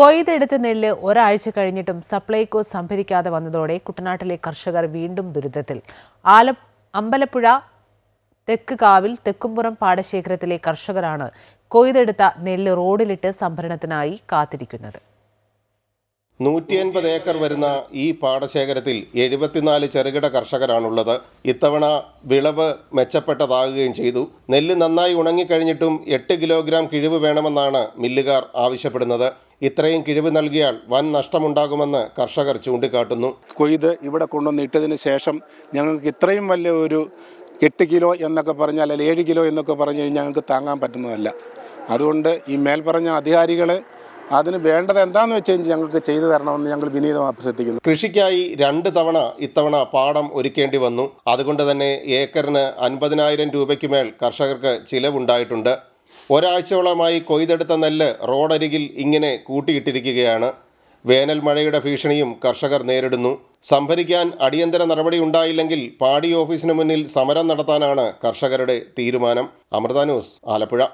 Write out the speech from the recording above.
കൊയ്തെടുത്ത നെല്ല് ഒരാഴ്ച കഴിഞ്ഞിട്ടും സപ്ലൈകോ സംഭരിക്കാതെ വന്നതോടെ കുട്ടനാട്ടിലെ കർഷകർ വീണ്ടും ദുരിതത്തിൽ. ആല അമ്പലപ്പുഴ തെക്ക് കാവിൽ തെക്കുംപുറം പാടശേഖരത്തിലെ കർഷകരാണ് കൊയ്തെടുത്ത നെല്ല് റോഡിലിട്ട് സംഭരണത്തിനായി കാത്തിരിക്കുന്നത്. നൂറ്റി അൻപത് ഏക്കർ വരുന്ന ഈ പാടശേഖരത്തിൽ എഴുപത്തിനാല് ചെറുകിട കർഷകരാണുള്ളത്. ഇത്തവണ വിളവ് മെച്ചപ്പെട്ടതാകുകയും ചെയ്തു. നെല്ല് നന്നായി ഉണങ്ങിക്കഴിഞ്ഞിട്ടും എട്ട് കിലോഗ്രാം കിഴിവ് വേണമെന്നാണ് മില്ലുകാർ ആവശ്യപ്പെടുന്നത്. ഇത്രയും കിഴിവ് നൽകിയാൽ വൻ നഷ്ടമുണ്ടാകുമെന്ന് കർഷകർ ചൂണ്ടിക്കാട്ടുന്നു. കൊയ്ത് ഇവിടെ കൊണ്ടുവന്ന് ഇട്ടതിന് ശേഷം ഞങ്ങൾക്ക് ഇത്രയും വലിയ ഒരു എട്ട് കിലോ എന്നൊക്കെ പറഞ്ഞാൽ അല്ലെങ്കിൽ ഏഴ് കിലോ എന്നൊക്കെ പറഞ്ഞു കഴിഞ്ഞാൽ ഞങ്ങൾക്ക് താങ്ങാൻ പറ്റുന്നതല്ല. അതുകൊണ്ട് ഈ മേൽപ്പറഞ്ഞ അധികാരികൾ അതിന് വേണ്ടത് എന്താണെന്ന് വെച്ച് കഴിഞ്ഞാൽ ഞങ്ങൾക്ക് ചെയ്തു തരണമെന്ന് ഞങ്ങൾ വിനീതം അഭ്യർത്ഥിക്കുന്നു. കൃഷിക്കായി രണ്ട് തവണ ഇത്തവണ പാടം ഒരുക്കേണ്ടി വന്നു. അതുകൊണ്ട് തന്നെ ഏക്കറിന് അൻപതിനായിരം രൂപയ്ക്ക് മേൽ കർഷകർക്ക് ചിലവുണ്ടായിട്ടുണ്ട്. ഒരാഴ്ചയോളമായി കൊയ്തെടുത്ത നെല്ല് റോഡരികിൽ ഇങ്ങനെ കൂട്ടിയിട്ടിരിക്കുകയാണ്. വേനൽ മഴയുടെ ഭീഷണിയും കർഷകർ നേരിടുന്നു. സംഭരിക്കാൻ അടിയന്തര നടപടി ഉണ്ടായില്ലെങ്കിൽ പാടി ഓഫീസിന് മുന്നിൽ സമരം നടത്താനാണ് കർഷകരുടെ തീരുമാനം. അമൃത ന്യൂസ് ആലപ്പുഴ.